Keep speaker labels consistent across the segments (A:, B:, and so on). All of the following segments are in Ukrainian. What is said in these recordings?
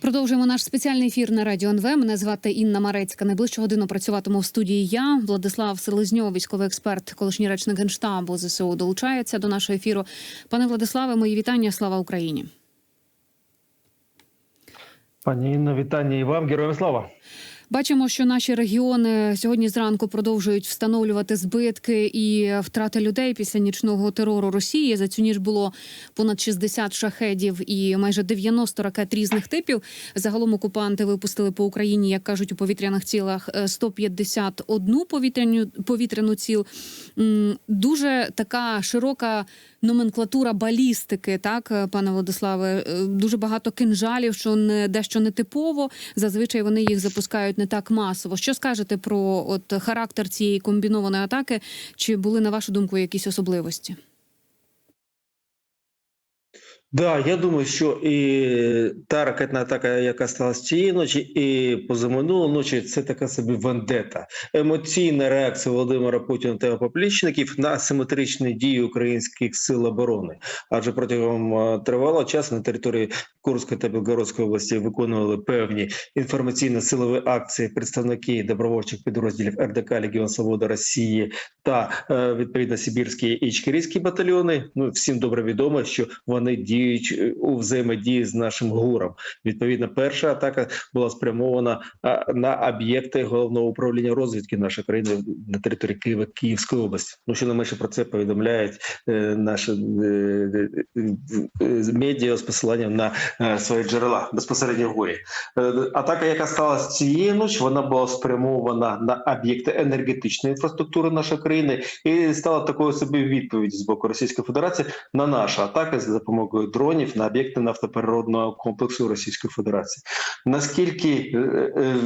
A: Продовжуємо наш спеціальний ефір на радіо НВ. Мене звати Інна Марецька. Найближчу годину працюватиму в студії. Я Владислав Селезньов, військовий експерт, колишній речник генштабу ЗСУ, долучається до нашого ефіру. Пане Владиславе, мої вітання. Слава Україні.
B: Пані Інно, вітання і вам, героям слава.
A: Бачимо, що наші регіони сьогодні зранку продовжують встановлювати збитки і втрати людей після нічного терору Росії. За цю ніч було понад 60 шахедів і майже 90 ракет різних типів. Загалом окупанти випустили по Україні, як кажуть, у повітряних цілах е, 151 повітряну повітряну ціл. Дуже така широка номенклатура балістики, так, е, пане Владиславе, Е, дуже багато кинжалів, що не дещо нетипово. Зазвичай вони їх запускають не так масово. Що скажете про от характер цієї комбінованої атаки? Чи були на вашу думку якісь особливості?
B: Да, я думаю, що і та ракетна атака, яка сталася цієї ночі, і позаминулої ночі, це така собі вендета. Емоційна реакція Володимира Путіна та його поплічників на асиметричні дії українських сил оборони. Адже протягом е, тривалого часу на території Курської та Білгородської області виконували певні інформаційно-силові акції представники добровольчих підрозділів РДК Легіон Свобода Росії та е, відповідно Сибірські і Ічкерійські батальйони. Ну всім добре відомо, що вони діють е, у взаємодії з нашим гуром. Відповідно, перша атака була спрямована на об'єкти головного управління розвідки нашої країни на території Києва Київської області. Ну що не менше про це повідомляють е, наші е, медіа з посиланням на свої джерела безпосередньо в горі. Атака, яка сталася цієї ночі, вона була спрямована на об'єкти енергетичної інфраструктури нашої країни і стала такою собі відповідь з боку Російської Федерації на нашу атаку за допомогою дронів на об'єкти нафтопереробного комплексу Російської Федерації. Наскільки е, е,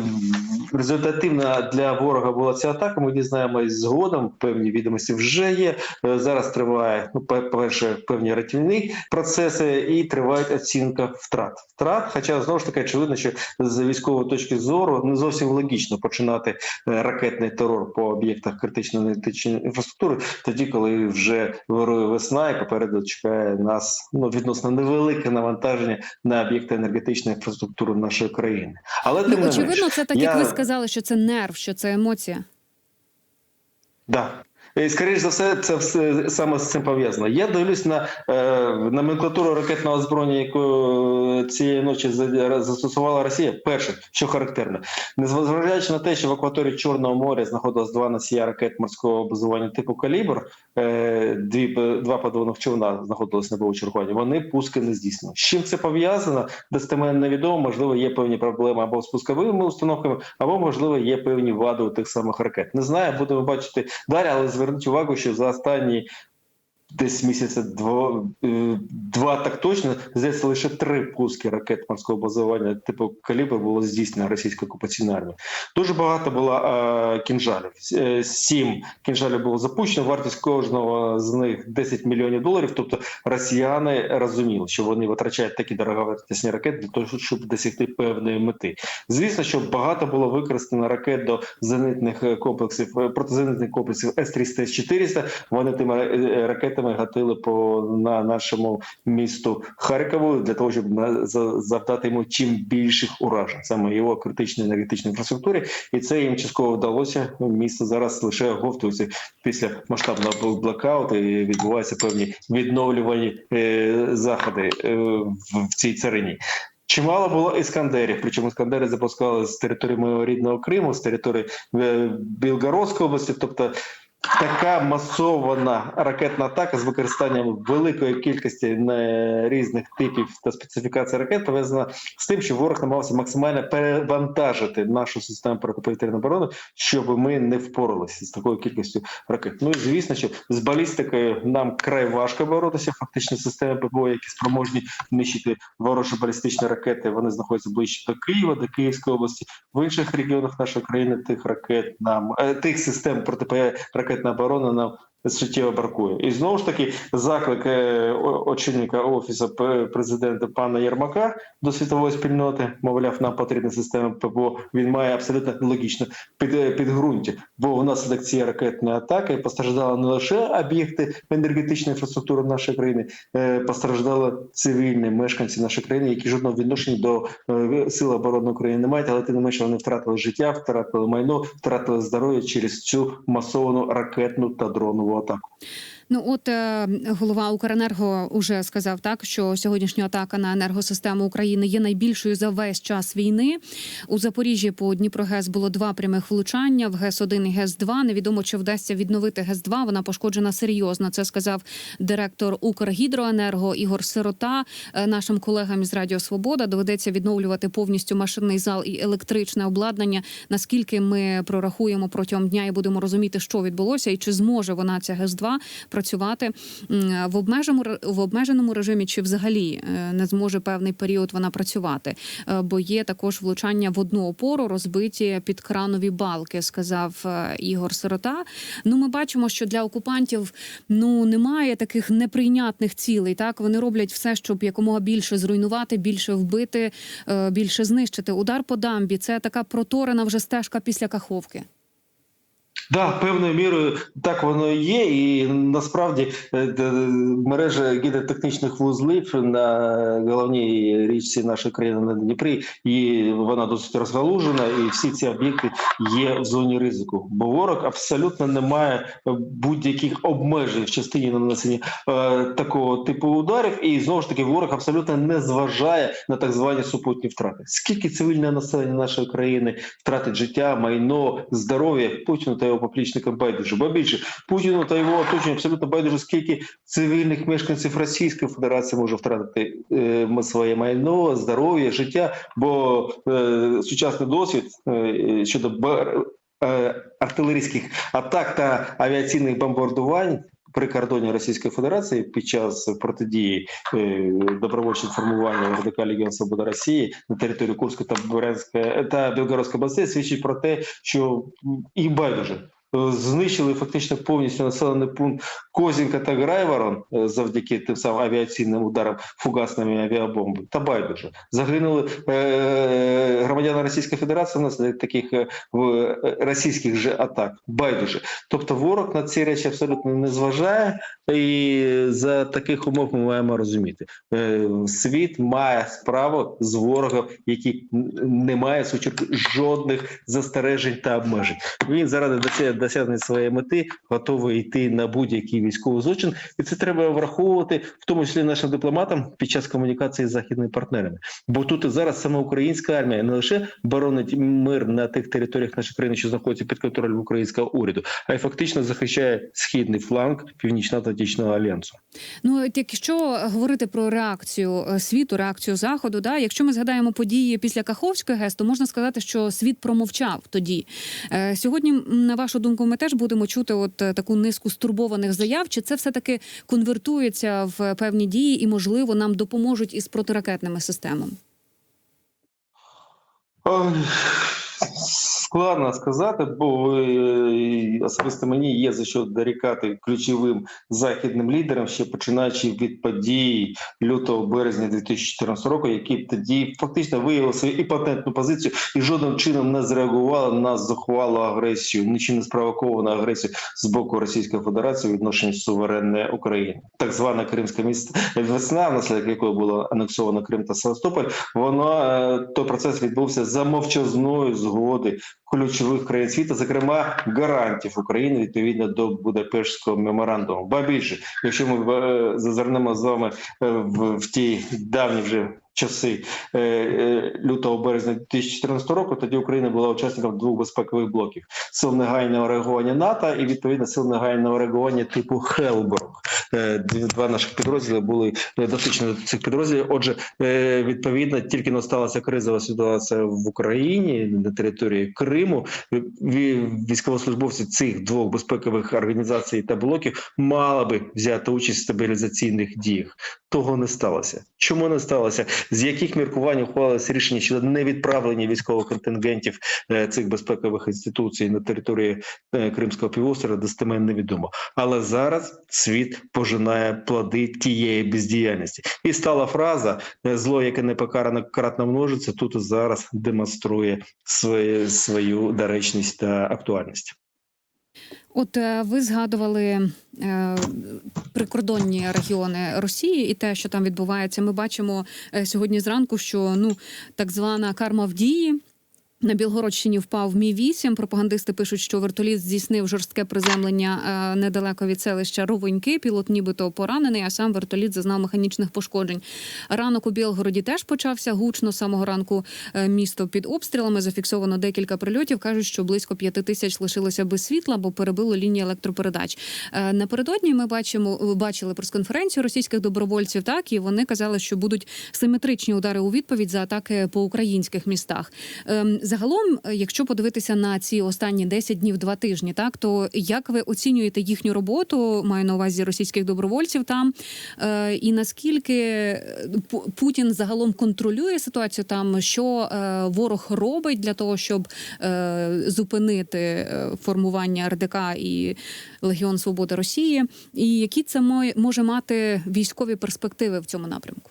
B: результативна для ворога була ця атака, ми дізнаємось згодом. Певні відомості вже є. Е, Зараз триває ну, по-перше, певні рятівні процеси і триває оцінка втрат. Втрат, хоча знову ж таки очевидно, що з військової точки зору не зовсім логічно починати ракетний терор по об'єктах критичної енергетичної інфраструктури, тоді, коли вже вирує весна, і попереду чекає нас ну відносно невелике навантаження на об'єкти енергетичної інфраструктури нашої країни. Але тим
A: Ну, очевидно,
B: менш,
A: це так, як ви сказали, що це нерв, що це емоція.
B: Да. І, скоріш за все, це все саме з цим пов'язано. Я дивлюсь на е, номенклатуру ракетного озброєння, яку цієї ночі застосувала Росія. Перше, що характерно, незважаючи на те, що в акваторії Чорного моря знаходилось два носія ракет морського базування типу калібр, е, дві два подводних човна знаходились на чергуванні, вони пуски не здійснили. З чим це пов'язано? Достеменно невідомо. Можливо, є певні проблеми або з пусковими установками, або можливо є певні вади у тих самих ракет. Не знаю, будемо бачити далі, але зверніть увагу, що за останні десь місяця два, е, два так точно здається лише три пуски ракет морського базування типу калібр було здійснено російською окупаційною армією. Дуже багато було е, кінжалів. Е, Сім кінжалів було запущено. Вартість кожного з них 10 мільйонів доларів. Тобто росіяни розуміли, що вони витрачають такі дороговартісні ракети для того, щоб досягти певної мети. Звісно, що багато було використано ракет до зенитних е, комплексів протизенитних комплексів С-300, С-400. Вони тими е, ракетами гатили по на нашому місту Харкову для того, щоб на- за- завдати йому чим більших уражень, саме його критичній енергетичній інфраструктурі, і це їм частково вдалося. Місто зараз лише оговтується після масштабного блекауту і відбуваються певні відновлювані е, заходи е, в, в цій царині. Чимало було іскандерів, причому іскандери запускали з території моєго рідного Криму, з території е, Білгородської області, тобто. Така масована ракетна атака з використанням великої кількості е, різних типів та специфікацій ракет пов'язана з тим, що ворог намагався максимально перевантажити нашу систему протиповітряної оборони, щоб ми не впоралися з такою кількістю ракет. Ну і звісно, що з балістикою нам край важко боротися. Фактично, системи ППО, які спроможні нищити ворожі балістичні ракети, вони знаходяться ближче до Києва, до Київської області. В інших регіонах нашої країни тих ракет нам е, тих систем протиповітряної ракетної оборона нам суттєво бракує. І знову ж таки, заклик е, очільника офісу президента пана Єрмака до світової спільноти, мовляв, нам потрібна система ППО. Він має абсолютно логічно під, підґрунтя, бо внаслідок цієї ракетної атаки постраждали не лише об'єкти енергетичної інфраструктури нашої країни, е, постраждали цивільні мешканці нашої країни, які жодного відношення до е, сил оборони України не мають, але тим не менше вони втратили життя, втратили майно, втратили здоров'я через цю масовану ракетну та дронову атаку.
A: Ну от е, голова Укренерго уже сказав так, що сьогоднішня атака на енергосистему України є найбільшою за весь час війни. У Запоріжжі по Дніпрогес було два прямих влучання в ГЕС 1 і ГЕС 2 Невідомо чи вдасться відновити ГЕС 2 Вона пошкоджена серйозно. Це сказав директор Укргідроенерго Ігор Сирота. Е, Нашим колегам із Радіо Свобода доведеться відновлювати повністю машинний зал і електричне обладнання. Наскільки ми прорахуємо протягом дня і будемо розуміти, що відбулося, і чи зможе вона ця ГЕС 2 працювати в обмеженому в обмеженому режимі, чи взагалі е, не зможе певний період вона працювати? Е, Бо є також влучання в одну опору, розбиті підкранові балки, сказав е, Ігор Сирота. Ну, ми бачимо, що для окупантів ну немає таких неприйнятних цілей. Так вони роблять все, щоб якомога більше зруйнувати, більше вбити, більше знищити. Удар по дамбі це така проторена вже стежка після каховки.
B: Да, певною мірою так воно і є, і насправді е, мережа гідротехнічних вузлів на головній річці нашої країни на Дніпрі, і вона досить розгалужена, і всі ці об'єкти є в зоні ризику. Бо ворог абсолютно не має будь-яких обмежень в частині нанесення е, такого типу ударів, і знову ж таки ворог абсолютно не зважає на так звані супутні втрати. Скільки цивільне населення нашої країни втратить життя, майно, здоров'я Путіну та його поплічникам байдуже. Бо більше Путіну та його оточенню абсолютно байдуже, скільки цивільних мешканців Російської Федерації може втратити е, своє майно, здоров'я, життя. Бо е, сучасний досвід е, щодо е, артилерійських атак та авіаційних бомбардувань. При кордоні Російської Федерації під час протидії добровольчих добровольчого формування РДК Легіон Свобода Росії на території Курської та Брянської та Білгородської областей свідчить про те, що і байдуже. Знищили фактично повністю населений пункт Козінка та Грайворон е, завдяки тим самим авіаційним ударам фугасними авіабомбами. Та байдуже загинули е, громадяни Російської Федерації внаслідок таких е, е, російських же атак. Байдуже. Тобто ворог на ці речі абсолютно не зважає, і за таких умов ми маємо розуміти, світ має справу з ворогом, який не має чергу жодних застережень та обмежень. Він заради до дося- досягнення своєї мети готовий йти на будь-який військовий злочин, і це треба враховувати, в тому числі нашим дипломатам під час комунікації з західними партнерами. Бо тут і зараз саме українська армія не лише боронить мир на тих територіях нашої країни, що знаходяться під контролем українського уряду, а й фактично захищає східний фланг Північно-Атлантичного альянсу.
A: Ну, от якщо говорити про реакцію е, світу, реакцію заходу, да, якщо ми згадаємо події після Каховської ГЕС, то можна сказати, що світ промовчав тоді. Е, Сьогодні, на вашу думку, ми теж будемо чути от е, таку низку стурбованих заяв. Чи це все таки конвертується в певні дії і, можливо, нам допоможуть із протиракетними системами?
B: Складно сказати, бо е, особисто мені є за що дорікати ключовим західним лідерам, ще починаючи від подій лютого березня 2014 року, які тоді фактично виявили свою іпатентну позицію і жодним чином не зреагували на захвалу агресію, нічим не спровоковану агресію з боку Російської Федерації відношенні суверенної України. Так звана Кримська міст весна, внаслідок якої було анексовано Крим та Севастополь, воно е, той процес відбувся за мовчазної згоди ключових країн світу, зокрема гарантів України відповідно до Будапештського меморандуму. Ба більше, якщо ми е, зазирнемо з вами е, в, ті давні вже. Часи е, лютого березня 2014 року тоді Україна була учасником двох безпекових блоків: сил негайного реагування НАТО і відповідно сил негайного реагування типу Хелборг. Е, два наших підрозділи були е, дотичні до цих підрозділів. Отже, е, відповідно, тільки не сталася кризова ситуація в Україні на території Криму. Військовослужбовці цих двох безпекових організацій та блоків мали би взяти участь в стабілізаційних діях. Того не сталося. Чому не сталося? З яких міркувань ухвалилось рішення щодо невідправлення військових контингентів цих безпекових інституцій на території Кримського півострова, достеменно невідомо. Але зараз світ пожинає плоди тієї бездіяльності. І стала фраза е, зло, яке не покарано кратно множиться, тут і зараз демонструє своє, свою доречність та актуальність.
A: От е, ви згадували е, прикордонні регіони Росії і те, що там відбувається. Ми бачимо е, сьогодні зранку, що ну так звана карма в дії. На Білгородщині впав мі 8 Пропагандисти пишуть, що вертоліт здійснив жорстке приземлення е, недалеко від селища Ровеньки. Пілот нібито поранений, а сам вертоліт зазнав механічних пошкоджень. Ранок у Білгороді теж почався гучно. Самого ранку е, місто під обстрілами. Зафіксовано декілька прильотів. кажуть, що близько п'яти тисяч лишилося без світла, бо перебило лінії електропередач. Е, Напередодні ми бачимо, бачили прес-конференцію російських добровольців. Так і вони казали, що будуть симетричні удари у відповідь за атаки по українських містах. Загалом, е, якщо подивитися на ці останні 10 днів, два тижні, так то як ви оцінюєте їхню роботу? Маю на увазі російських добровольців там, Е, і наскільки е, Путін загалом контролює ситуацію там, що ворог робить для того, щоб зупинити формування РДК і Легіон Свободи Росії, і які це мо- може мати військові перспективи в цьому напрямку?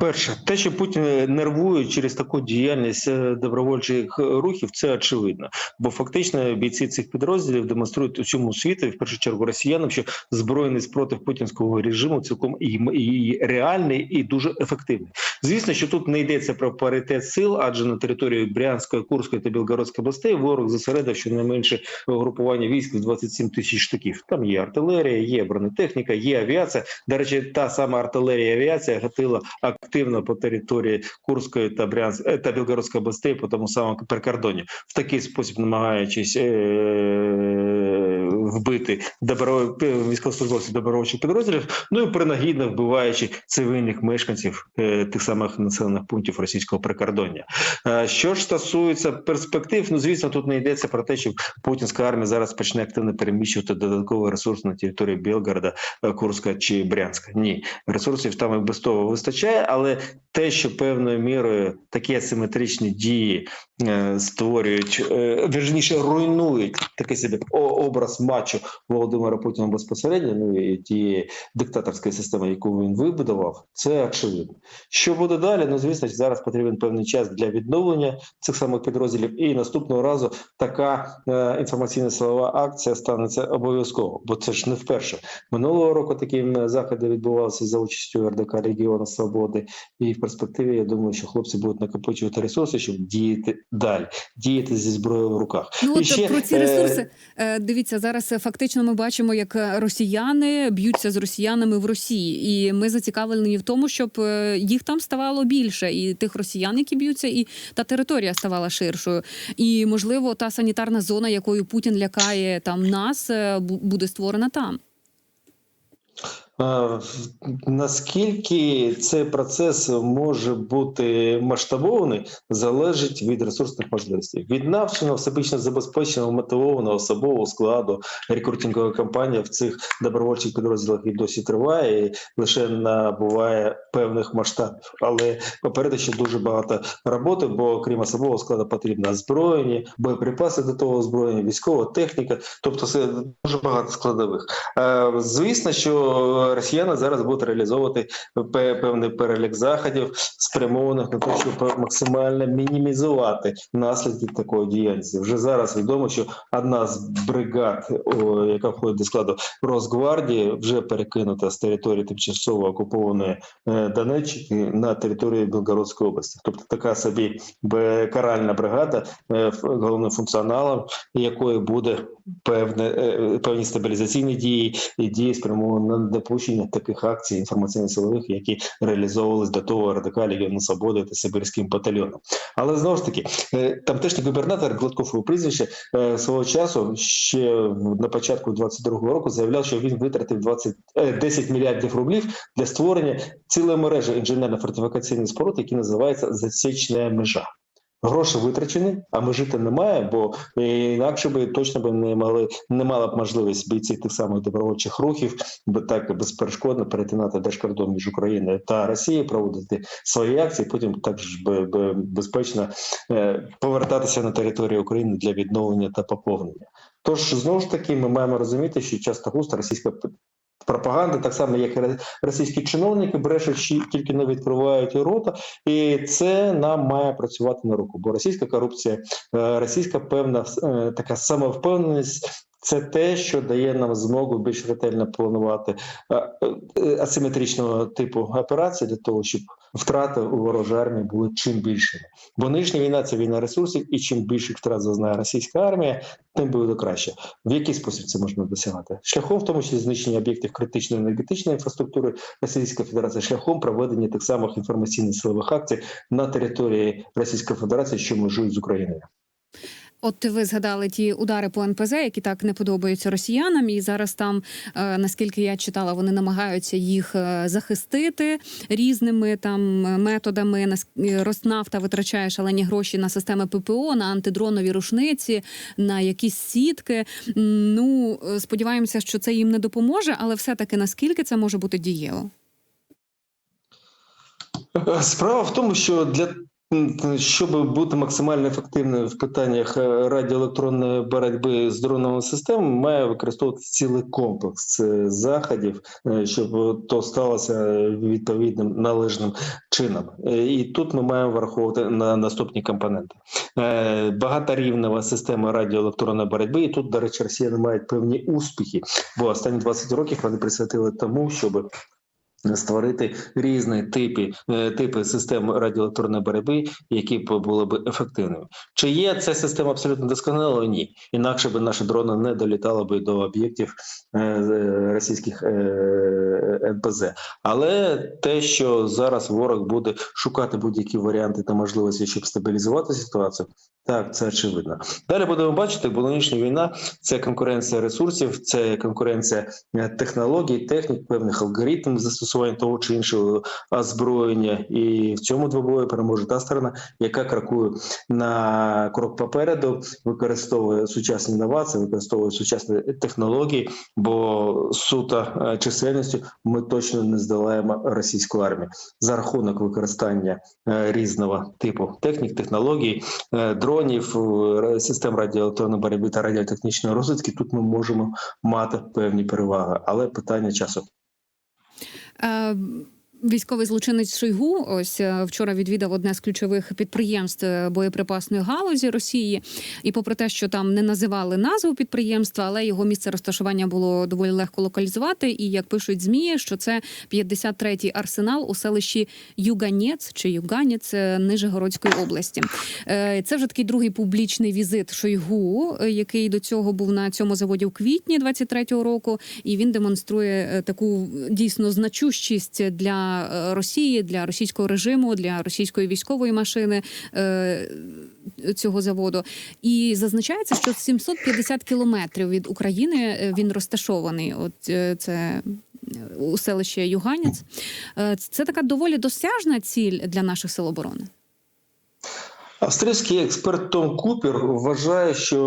B: Перше, те, що Путін нервує через таку діяльність е, добровольчих рухів, це очевидно. Бо фактично бійці цих підрозділів демонструють усьому світу, в першу чергу росіянам, що збройний спротив путінського режиму цілком і, і реальний і дуже ефективний. Звісно, що тут не йдеться про паритет сил, адже на території Брянської, Курської та Білгородської областей ворог зосередив щонайменше групування військ в 27 тисяч штуків. Там є артилерія, є бронетехніка, є авіація. До речі, та сама артилерія і авіація гатила активно по території Курської та Брянськ е, та Білгородської областей по тому самому прикордоні, в такий спосіб намагаючись е- вбити добро військовослужбовців добровольчих підрозділів, ну і принагідно вбиваючи цивільних мешканців е, тих самих населених пунктів російського прикордоння. Е, Що ж стосується перспектив, ну звісно, тут не йдеться про те, що путінська армія зараз почне активно переміщувати додатковий ресурс на території Білгорода, е, Курська чи Брянська. Ні, ресурсів там і без того вистачає, але те, що певною мірою такі асиметричні дії е, створюють, е, вірніше руйнують такий о- образ матчу Володимира Путіна безпосередньо, ну і тієї диктаторської системи, яку він вибудував, це очевидно. Що буде далі? Ну звісно, зараз потрібен певний час для відновлення цих самих підрозділів, і наступного разу така е, інформаційна силова акція станеться обов'язково, бо це ж не вперше. Минулого року такі м, заходи відбувалися за участю РДК Регіону Свободи, і в перспективі я думаю, що хлопці будуть накопичувати ресурси, щоб діяти далі, діяти зі зброєю в руках.
A: Ну
B: І
A: от
B: ще,
A: про ці
B: е,
A: ресурси е, дивіться зараз. Е, Фактично, ми бачимо, як росіяни б'ються з росіянами в Росії, і ми зацікавлені в тому, щоб е, їх там ставало більше, і тих росіян, які б'ються, і та територія ставала ширшою. І можливо, та санітарна зона, якою Путін лякає там нас, е, буде створена там.
B: Наскільки цей процес може бути масштабований, залежить від ресурсних можливостей. Від навченого, всебічно забезпеченого, мотивованого особового складу рекрутингова кампанія в цих добровольчих підрозділах і досі триває, і лише набуває певних масштабів. Але попереду ще дуже багато роботи, бо крім особового складу потрібно озброєння, боєприпаси до того озброєння, військова техніка, тобто це дуже багато складових. Е, Звісно, що росіяни зараз будуть реалізовувати пе- певний перелік заходів, спрямованих на те, щоб максимально мінімізувати наслідки такої діяльності. Вже зараз відомо, що одна з бригад, яка входить до складу Росгвардії, вже перекинута з території тимчасово окупованої е, Донеччини на територію Білгородської області. Тобто така собі каральна бригада, е, головним функціоналом якої буде певне е, певні стабілізаційні дії і дії спрямовані на недопущення таких акцій інформаційно-силових, які реалізовувались до того радикалі Легіону Свободи та Сибирським батальйоном. Але знову ж таки, е, тамтешній губернатор Гладков прізвище е, свого часу ще на початку 22-го року заявляв, що він витратив 20, е, 10 мільярдів рублів для створення цілої мережі інженерно-фортифікаційних споруд, які називаються засічна межа. Гроші витрачені, а межі то немає, бо е, інакше би точно би не мали не мала б можливість бійці тих самих добровольчих рухів, бо так безперешкодно перетинати держкордон між Україною та Росією, проводити свої акції, потім також би, би безпечно е, повертатися на територію України для відновлення та поповнення. Тож знову ж таки, ми маємо розуміти, що часто густо російська пропаганда, так само як і російські чиновники, брешуть тільки не відкривають рота, і це нам має працювати на руку. Бо російська корупція, е, російська певна е, така самовпевненість. Це те, що дає нам змогу більш ретельно планувати е, е, асиметричного типу операції для того, щоб втрати у ворожої армії були чим більшими. Бо нинішня війна це війна ресурсів, і чим більше втрат зазнає російська армія, тим буде краще. В який спосіб це можна досягати? Шляхом, в тому числі знищення об'єктів критичної енергетичної інфраструктури Російської Федерації, шляхом проведення тих самих інформаційних силових акцій на території Російської Федерації, що межують з Україною.
A: От ви згадали ті удари по НПЗ, які так не подобаються росіянам, і зараз там, е, наскільки я читала, вони намагаються їх е, захистити різними там е, методами. Роснафта витрачає шалені гроші на системи ППО, на антидронові рушниці, на якісь сітки. Ну сподіваємося, що це їм не допоможе, але все-таки наскільки це може бути дієво?
B: Справа в тому, що для щоб бути максимально ефективним в питаннях е, радіоелектронної боротьби з дроновими системами, має використовувати цілий комплекс е, заходів, е, щоб то сталося відповідним належним чином. І тут ми маємо враховувати на наступні компоненти. Багаторівнева система радіоелектронної боротьби, і тут, до речі, росіяни мають певні успіхи, бо останні 20 років вони присвятили тому, щоб створити різні типи, е, типи систем радіоелектронної боротьби, які б були б ефективними. Чи є ця система абсолютно досконалою? Ні. Інакше б наші дрони не долітали б до об'єктів е, російських е, НПЗ. Але те, що зараз ворог буде шукати будь-які варіанти та можливості, щоб стабілізувати ситуацію, так це очевидно. Далі будемо бачити, бо нинішня війна це конкуренція ресурсів, це конкуренція технологій, технік, певних алгоритмів застосування того чи іншого озброєння. І в цьому двобої переможе та сторона, яка крокує на крок попереду, використовує сучасні інновації, використовує сучасні технології. Бо суто е, чисельністю ми точно не здолаємо російську армію за рахунок використання е, різного типу технік, технологій, е, дронів, систем радіоелектронної боротьби та радіотехнічної розвитки. Тут ми можемо мати певні переваги, але питання часу.
A: Е, Військовий злочинець Шойгу ось е, вчора відвідав одне з ключових підприємств е, боєприпасної галузі Росії. І попри те, що там не називали назву підприємства, але його місце розташування було доволі легко локалізувати. І як пишуть змі, що це 53-й арсенал у селищі Юганець чи Юганець е, Нижегородської області. Це вже такий другий публічний візит Шойгу, який до цього був на цьому заводі в квітні 23-го року, і він демонструє таку дійсно значущість для е, Росії, для російського режиму, для російської військової машини е, цього заводу. І зазначається, що 750 кілометрів від України е, він розташований. От це у селищі Юганець. Це така доволі досяжна ціль для наших сил оборони.
B: Австрійський експерт Том Купер вважає, що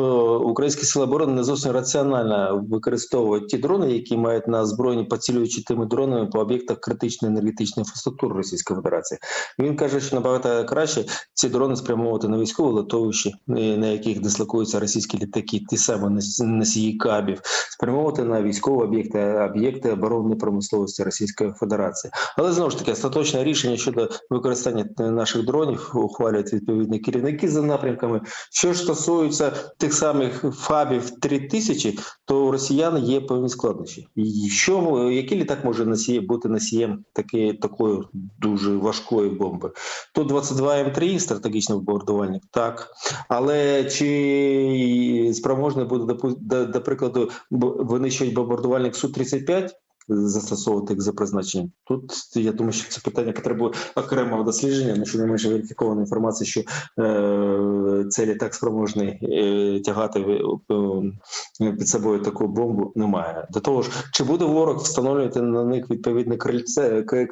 B: українські сили оборони не зовсім раціонально використовують ті дрони, які мають на озброєнні поцілюючи тими дронами по об'єктах критичної енергетичної інфраструктури Російської Федерації. Він каже, що набагато краще ці дрони спрямовувати на військові литовищі, на яких дислокуються російські літаки, ті самі носії кабів, спрямовувати на військові об'єкти, об'єкти оборонної промисловості Російської Федерації. Але знову ж таки остаточне рішення щодо використання наших дронів ухвалюють відповідні керівники за напрямками. Що ж стосується тих самих фабів 3000, то у росіян є певні складнощі. І що який літак може носіє бути носієм таки, такої дуже важкої бомби? То 22 М3 стратегічний бомбардувальник, так але чи спроможний буде до прикладу винищувати бомбардувальник Су 35 застосовувати їх за призначенням. Тут я думаю, що це питання потребує окремого дослідження, на що не менше верифікованої інформації, що е, цей літак спроможний е, тягати е, під собою таку бомбу, немає. До того ж, чи буде ворог встановлювати на них відповідне крильце к-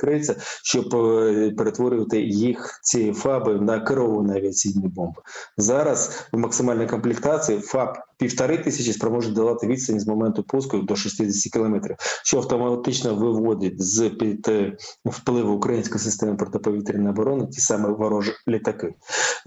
B: щоб е, перетворювати їх ці фаби на керовані авіаційні бомби? Зараз в максимальній комплектації ФАБ півтори тисячі спроможуть долати відстань з моменту пуску до 60 кілометрів, що автоматично виводить з під е, впливу української системи протиповітряної оборони ті самі ворожі літаки.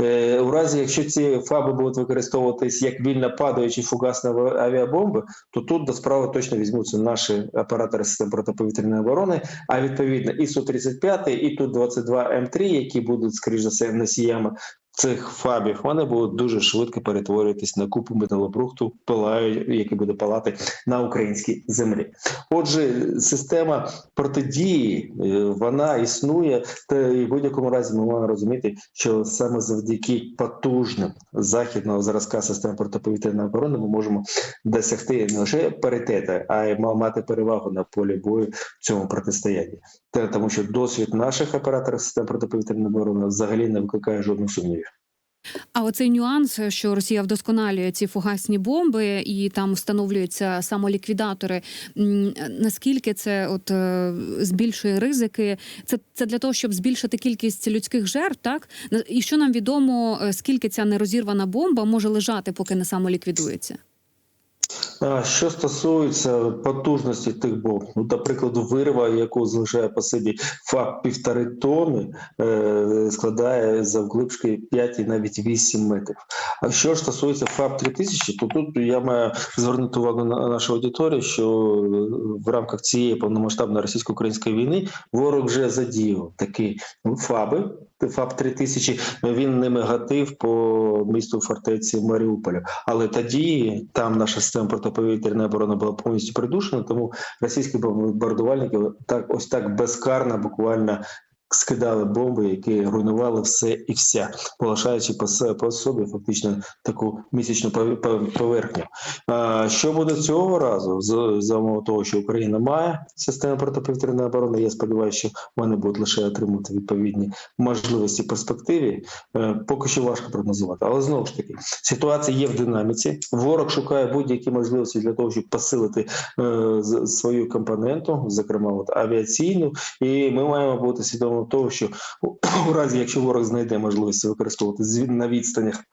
B: Е, у разі, якщо ці ФАБи будуть використовуватись як вільно падаючі фугасні авіабомби, то тут до справи точно візьмуться наші оператори систем протиповітряної оборони, а відповідно і Су-35, і Ту-22 М3, які будуть, скоріш за все, носіями цих фабів, вони будуть дуже швидко перетворюватись на купу металобрухту, пилаю, який буде палати на українській землі. Отже, система протидії е, вона існує, та і в будь-якому разі ми маємо розуміти, що саме завдяки потужним західного зразка систем протиповітряної оборони ми можемо досягти не лише паритету, а й ма- мати перевагу на полі бою в цьому протистоянні. Та- Тому що досвід наших операторів систем протиповітряної оборони взагалі не викликає жодних сумнівів.
A: А оцей нюанс, що Росія вдосконалює ці фугасні бомби і там встановлюються самоліквідатори. Наскільки це от е, збільшує ризики? Це, це для того, щоб збільшити кількість людських жертв, так і що нам відомо, е, скільки ця нерозірвана бомба може лежати, поки не самоліквідується?
B: Що стосується потужності тих бомб, ну, до прикладу, вирва, яку залишає по собі ФАП півтори тонни, е, складає завглибшки 5 і навіть 8 метрів. А що ж стосується ФАП 3000, то тут я маю звернути увагу на нашу аудиторію, що в рамках цієї повномасштабної російсько-української війни ворог вже задіяв такі ФАБи. ФАП 3000, він ними гатив по місту фортеці Маріуполя. Але тоді там наша система протиповітряної оборони була повністю придушена, тому російські бомбардувальники так ось так безкарно буквально скидали бомби, які руйнували все і вся, полишаючи по, собі фактично таку місячну пове- поверхню. Що буде цього разу? За, умови того, що Україна має систему протиповітряної оборони, я сподіваюся, що вони будуть лише отримувати відповідні можливості в перспективі. Е, Поки що важко прогнозувати. Але знову ж таки, ситуація є в динаміці. Ворог шукає будь-які можливості для того, щоб посилити е, свою компоненту, зокрема от авіаційну. І ми маємо бути свідомі того, що у, разі, якщо ворог знайде можливість використовувати на відстанях.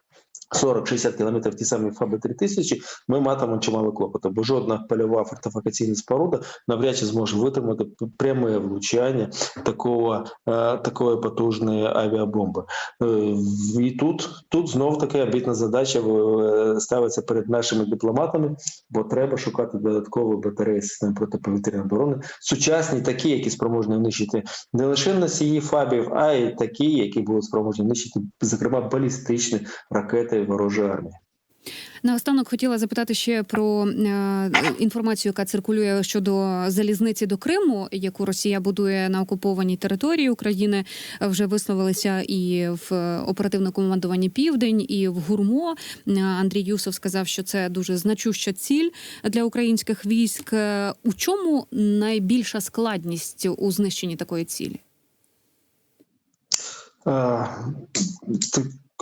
B: 40-60 кілометрів ті самі ФАБи 3000, ми матимемо чимало клопоту, бо жодна польова фортифікаційна споруда навряд чи зможе витримати пряме влучання такого, е, такої потужної авіабомби. Е, І тут, тут знов таки амбітна задача е, ставиться перед нашими дипломатами, бо треба шукати додаткові батареї систем протиповітряної оборони, сучасні, такі, які спроможні нищити не лише носії ФАБів, а й такі, які будуть спроможні нищити, зокрема, балістичні ракети ворожої армії.
A: Наостанок хотіла запитати ще про е, інформацію, яка циркулює щодо залізниці до Криму, яку Росія будує на окупованій території України. Вже висловилися і в оперативному командуванні Південь, і в Гурмо. Е, Андрій Юсов сказав, що це дуже значуща ціль для українських військ. Е, У чому найбільша складність у знищенні такої цілі?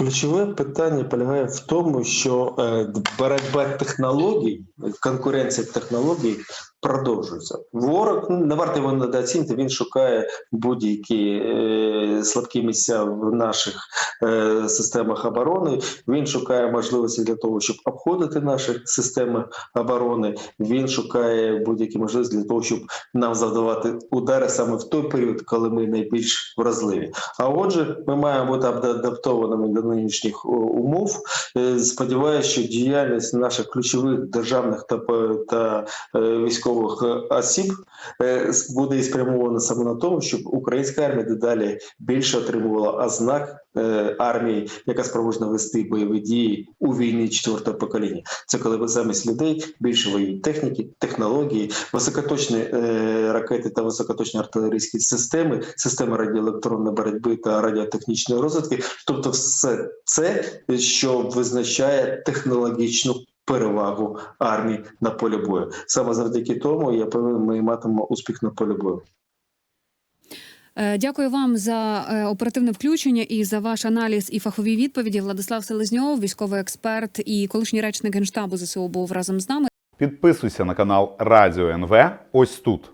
B: Ключове питання полягає в тому, що е, боротьба технологій, конкуренція технологій продовжується. Ворог ну, не варто його недооцінити, він шукає будь-які е, слабкі місця в наших е, системах оборони. Він шукає можливості для того, щоб обходити наші системи оборони. Він шукає будь-які можливості для того, щоб нам завдавати удари саме в той період, коли ми найбільш вразливі. А отже, ми маємо бути адаптованими до нинішніх умов. Е, Сподіваюся, що діяльність наших ключових державних та, та е, військових е, осіб буде спрямована саме на тому, щоб українська армія дедалі більше отримувала ознак е, армії, яка спроможна вести бойові дії у війні четвертого покоління. Це коли замість людей більше воюють техніки, технології, високоточні е, ракети та високоточні артилерійські системи, системи радіоелектронної боротьби та радіотехнічної розвитки. Тобто, все це, що визначає технологічну перевагу армії на полі бою. Саме завдяки тому я певен, ми матимемо успіх на полі бою.
A: Е, Дякую вам за е, оперативне включення і за ваш аналіз і фахові відповіді. Владислав Селезньов, військовий експерт і колишній речник генштабу ЗСУ був разом з нами.
C: Підписуйся на канал Радіо НВ ось тут.